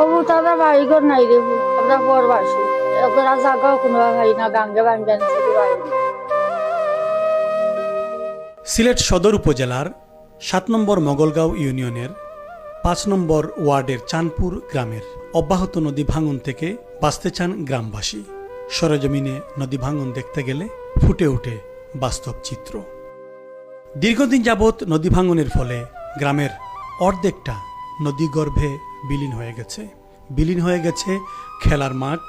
অবু, তারা বাড়ি ঘর নাই রে। আমরা পরবাসী ওরা জাগাও কোনো না গাঙ্গে সিলেট সদর উপজেলার সাত নম্বর মগলগাঁও ইউনিয়নের পাঁচ নম্বর ওয়ার্ডের চাঁদপুর গ্রামের অব্যাহত নদী ভাঙন থেকে বাঁচতে চান গ্রামবাসী। সরেজমিনে নদী ভাঙন দেখতে গেলে ফুটে ওঠে বাস্তব চিত্র। দীর্ঘদিন যাবৎ নদী ভাঙনের ফলে গ্রামের অর্ধেকটা নদীগর্ভে বিলীন হয়ে গেছে। বিলীন হয়ে গেছে খেলার মাঠ,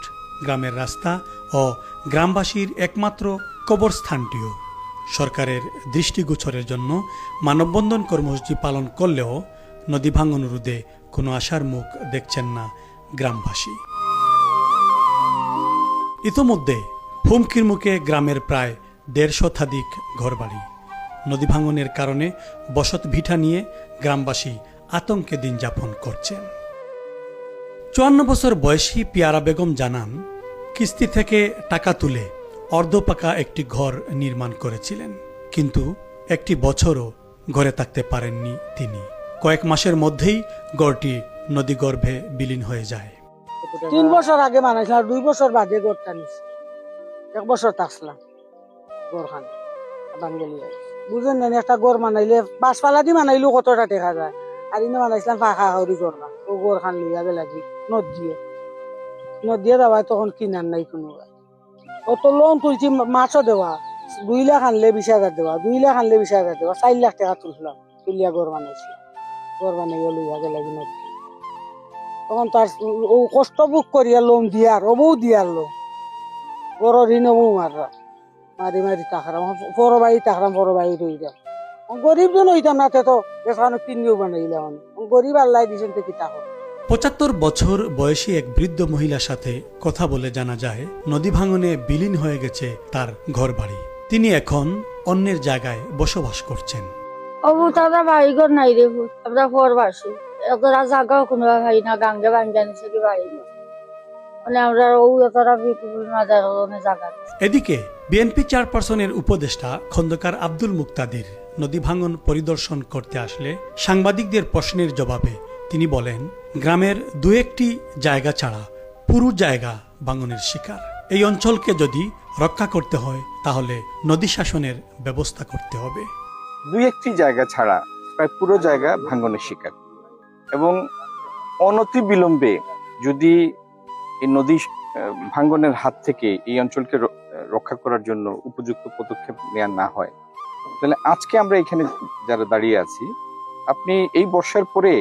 গ্রামের রাস্তা ও গ্রামবাসীর একমাত্র কবরস্থানটিও। সরকারের দৃষ্টিগোচরের জন্য মানববন্ধন কর্মসূচি পালন করলেও নদী ভাঙন রোধে কোনো আশার মুখ দেখছেন না গ্রামবাসী। ইতোমধ্যে হুমকির মুখে গ্রামের প্রায় দেড় শতাধিক ঘরবাড়ি। নদী ভাঙনের কারণে বসত ভিটা নিয়ে গ্রামবাসী আতঙ্কে দিন যাপন করছেন। চুয়ান্ন বছর বয়সী পিয়ারা বেগম জানান, কিস্তি থেকে টাকা তুলে অর্ধপাকা একটি ঘর নির্মাণ করেছিলেন, কিন্তু একটি বছরও ঘরে থাকতে পারেননি তিনি। কয়েক মাসের মধ্যেই গড়টি নদীগর্ভে বিলীন হয়ে যায়। তিন বছর আগে বানাইছিলাম দুই বছর বাদে গড়টা নিছি। এক বছর থাকছিলাম গড়খান বাঙ্গেলি একটা গড় মানাইলে বাঁশপালা দি বানাইলেও কতটা দেখা যায়। আর ইনে বানাইছিলাম ফাঁকা হরি না ও গড় খান লইয়া বে লাগি নদ দিয়ে। নদ দিয়ে দেওয়া তখন কিনার নাই কোনো অত লোন তুলছি মাছও দেওয়া দুই লাখ আনলে বিশ হাজার দেওয়া দুই লাখ আনলে বিশ হাজার দেওয়া চার লাখ টাকা তুলছিলাম। তুলিয়া গড় বানাইছি গড় বানাইয়া লইয়া বে লাগি নদ। তখন তার ও কষ্ট বুক করিয়া লোন দিয়ার অবৌ দিয়ার লোন। বড় ঋণ অবৌ মাররা। মারি মারি তাকরাম বড় বাড়ি তাকরাম বড় বাড়ি রই যাম হইতাম না তো এখানে কিনিও বানাইলাম গরিব আল্লাহ দিছেন তো কি তাকর পঁচাত্তর বছর বয়সী এক বৃদ্ধ মহিলার সাথে কথা বলে জানা যায় নদী ভাঙনে বিলীন হয়ে গেছে তার ঘর বাড়ি তিনি এখন অন্যের জায়গায় বসবাস করছেন অবু তারা বাড়ি ঘর নাই রে। আমরা পরবাসী কোনো ভাই না গাঙ্গে নিছে কি বাড়ি ঘর। মানে আমরা জায়গা এদিকে বিএনপি চেয়ারপারসনের উপদেষ্টা খন্দকার আব্দুল মুক্তাদির নদী ভাঙন পরিদর্শন করতে আসলে সাংবাদিকদের প্রশ্নের জবাবে তিনি বলেন গ্রামের দু একটি জায়গা ছাড়া পুরো জায়গা ভাঙনের শিকার। এই অঞ্চলকে যদি রক্ষা করতে হয় তাহলে নদী শাসনের ব্যবস্থা করতে হবে। দু একটি জায়গা ছাড়া প্রায় পুরো জায়গা ভাঙনের শিকার। এবং অনতি বিলম্বে যদি এই নদী ভাঙ্গনের হাত থেকে এই অঞ্চলকে রক্ষা করার জন্য উপযুক্ত পদক্ষেপ নেওয়া না হয়। তাহলে আজকে আমরা এখানে যারা দাঁড়িয়ে আছি আপনি এই বর্ষার পরে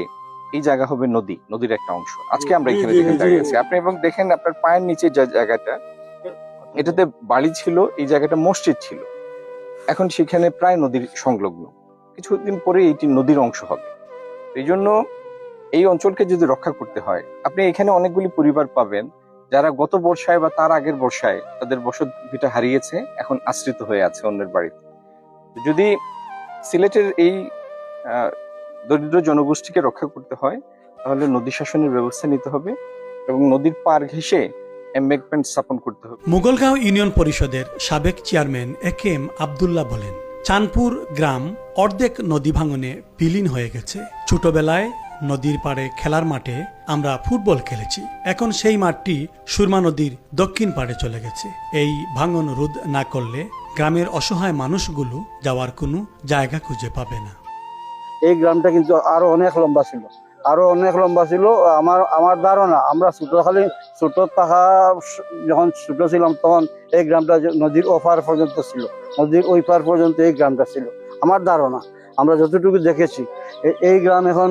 এই জায়গা হবে নদী নদীর একটা অংশ। আজকে আমরা এখানে যেখানে দাঁড়িয়ে আছি। আপনি এবং দেখেন আপনার পায়ের নিচে যে জায়গাটা এটাতে বাড়ি ছিল এই জায়গাটা মসজিদ ছিল। এখন সেখানে প্রায় নদীর সংলগ্ন। কিছুদিন পরে এটি নদীর অংশ হবে। এই জন্য এই অঞ্চলকে যদি রক্ষা করতে হয়, আপনি এখানে অনেকগুলি পরিবার পাবেন, যারা গত বর্ষায় বা তার আগের বর্ষায় তাদের বসত ভিটা হারিয়েছে, এখন আশ্রিত হয়ে আছে অন্যের বাড়িতে। যদি সিলেটের এই দরিদ্র জনগোষ্ঠীকে রক্ষা করতে হয়, তাহলে নদী শাসনের ব্যবস্থা নিতে হবে এবং নদীর পার ঘেঁষে এমবেকমেন্ট স্থাপন করতে হবে। মুগলগাঁও ইউনিয়ন পরিষদের সাবেক chairman A K M Abdullah বলেন, চাঁদপুর গ্রাম অর্ধেক নদী ভাঙনে বিলীন হয়ে গেছে। ছোটবেলায় নদীর পাড়ে খেলার মাঠে আমরা ফুটবল খেলেছি। এখন সেই মাঠটি সুরমা নদীর দক্ষিণ পাড়ে চলে গেছে। এই ভাঙন রোধ না করলে গ্রামের অসহায় মানুষগুলো যাওয়ার কোনো জায়গা খুঁজে পাবে না। এই গ্রামটা কিন্তু আরও অনেক লম্বা ছিল। আরও অনেক লম্বা ছিল। আমার আমার ধারণা, আমরা ছোট খালি ছোট থাকা যখন ছোট ছিলাম তখন এই গ্রামটা নদীর ওপার পর্যন্ত ছিল। নদীর ওই পার পর্যন্ত এই গ্রামটা ছিল। আমার ধারণা আমরা যতটুকু দেখেছি এই গ্রাম এখন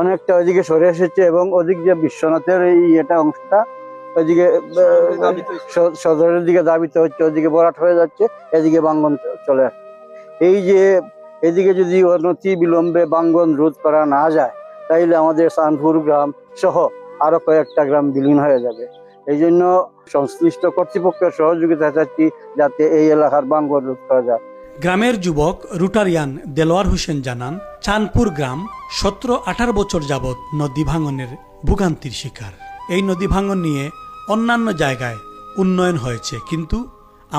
অনেকটা ওইদিকে সরে এসেছে এবং ওদিক যে বিশ্বনাথের এই এটা অংশটা ওইদিকে সদরের দিকে দাবিত হচ্ছে। ওইদিকে বরাট হয়ে যাচ্ছে এদিকে বাঙ্গন চলে আসছে। এই যে এদিকে যদি অনতি বিলম্বে বাঙ্গন রোধ করা না যায় তাইলে আমাদের সানপুর গ্রাম সহ আরও কয়েকটা গ্রাম বিলীন হয়ে যাবে। এই জন্য সংশ্লিষ্ট কর্তৃপক্ষের সহযোগিতা চাচ্ছি যাতে এই এলাকার বাঙ্গন রোধ করা যায়। গ্রামের যুবক রুটারিয়ান দেলোয়ার হোসেন জানান, চাঁদপুর গ্রাম সতেরো আঠারো বছর যাবৎ নদী ভাঙনের ভোগান্তির শিকার। এই নদী ভাঙন নিয়ে অন্যান্য জায়গায় উন্নয়ন হয়েছে, কিন্তু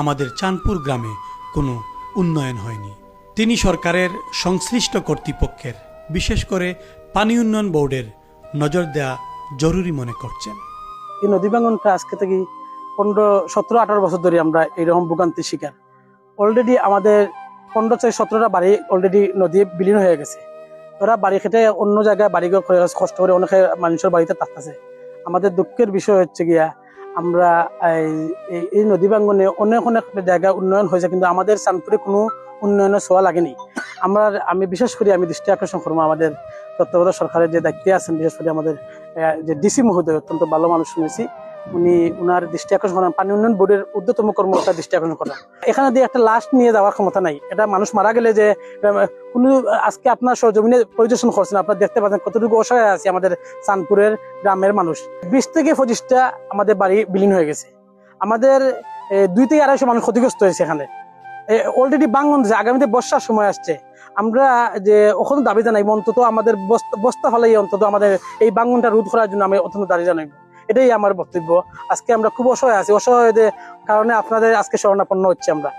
আমাদের চাঁদপুর গ্রামে কোনো উন্নয়ন হয়নি। তিনি সরকারের সংশ্লিষ্ট কর্তৃপক্ষের, বিশেষ করে পানি উন্নয়ন বোর্ডের, নজর দেয়া জরুরি মনে করছেন। এই নদী ভাঙনটা আজকে থেকে পনেরো, সতেরো, আঠারো বছর ধরে আমরা এইরকম ভোগান্তির শিকার। অলরেডি আমাদের পনেরো থেকে সতেরোটা বাড়ি অলরেডি নদী বিলীন হয়ে গেছে। ওরা বাড়ি খেটে অন্য জায়গায় বাড়ি ঘর করে কষ্ট করে অনেকে মানুষের বাড়িতে থাকতেছে আমাদের দুঃখের বিষয় হচ্ছে গিয়া, আমরা এই- নদী ভাঙ্গনে অনেক অনেক জায়গায় উন্নয়ন হয়েছে, কিন্তু আমাদের চাঁদপুরে কোনো উন্নয়নের ছোঁয়া লাগেনি। আমরা, আমি বিশেষ করে আমি দৃষ্টি আকর্ষণ করব আমাদের তত্ত্বাবধায়ক সরকারের যে দায়িত্বে আছেন, বিশেষ করে আমাদের যে ডিসি মহোদয়, অত্যন্ত ভালো মানুষ শুনেছি। উনি উনার দৃষ্টি আকর্ষণ করেন, পানি উন্নয়ন বোর্ডের ঊর্ধ্বতম কর্মকর্তা দৃষ্টি আকর্ষণ করেন। এখানে দিয়ে একটা লাশ নিয়ে যাওয়ার ক্ষমতা নাই। এটা মানুষ মারা গেলে যে কোনো, আজকে আপনার সরজমিনে পরিদর্শন করছেন, আপনার দেখতে পাচ্ছেন কতটুকু অসহায় আছে আমাদের চাঁদপুরের গ্রামের মানুষ। বিশ থেকে পঁচিশটা আমাদের বাড়ি বিলীন হয়ে গেছে। আমাদের দুই থেকে আড়াইশো মানুষ ক্ষতিগ্রস্ত হয়েছে এখানে। অলরেডি বাঙ্গন যে আগামীতে বর্ষার সময় আসছে। আমরা যে ওখানে দাবি জানাইব অন্তত আমাদের বস্তা ফলাই অন্তত আমাদের এই বাঙ্গনটা রোধ করার জন্য আমি অত্যন্ত দাবি জানাইব এটাই আমার বক্তব্য। আজকে আমরা খুব অসহায় আছি। অসহায়দের কারণে আপনাদের আজকে শরণাপন্ন হচ্ছে আমরা।